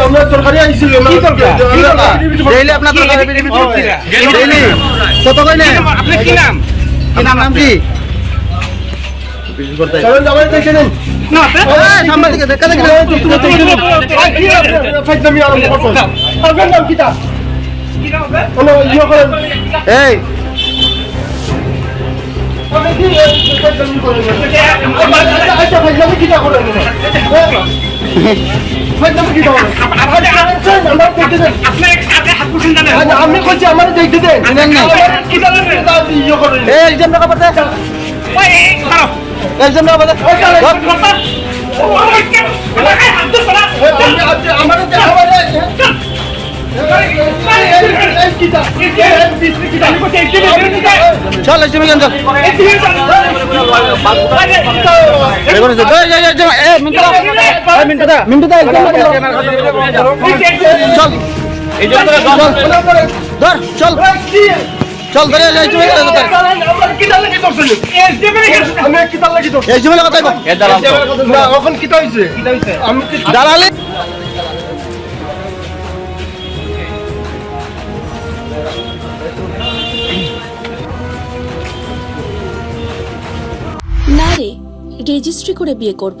আমরা তরকারি আইছি কি দরকার? ডেইলি আপনার তরকারি ডেইলি কত কি নাম কি নাম নাম কি চলেন যাবেন দেখে নিন না এই, সামনের দিকে দেখা দেখি ফাইজলামি আরম্ভ করছেন আপনার নাম কিটা কোনো ইয়ে করেন এই ফাইজলামি করেন আচ্ছা ফাইজলামি কিটা করেন করেন আপনি আচ্ছা, বলছি আমার দেখতে দেন ইয়ে এই ওই এই আমার চল একজন চল চল। ধর চল। চল ধরে এই তুমি আমি কিতা লাগি তো এই তুমি কথা এখন কিতা হইছে আমি না রে রেজিস্ট্রি করে বিয়ে করব।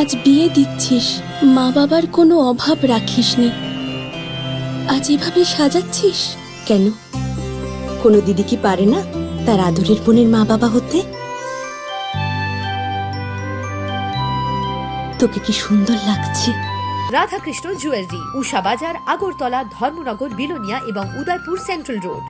আজ বিয়ে দিচ্ছিস, মা বাবার কোনো অভাব রাখিসনি। আজ এভাবে সাজাচ্ছিস কেন? কোনো দিদি কি পারে না তার আদরের বোনের মা বাবা হতে? তোকে কি সুন্দর লাগছে? রাধাকৃষ্ণ জুয়েলারি, উষা বাজার, আগরতলা, ধর্মনগর, বিলোনিয়া এবং উদয়পুর সেন্ট্রাল রোড।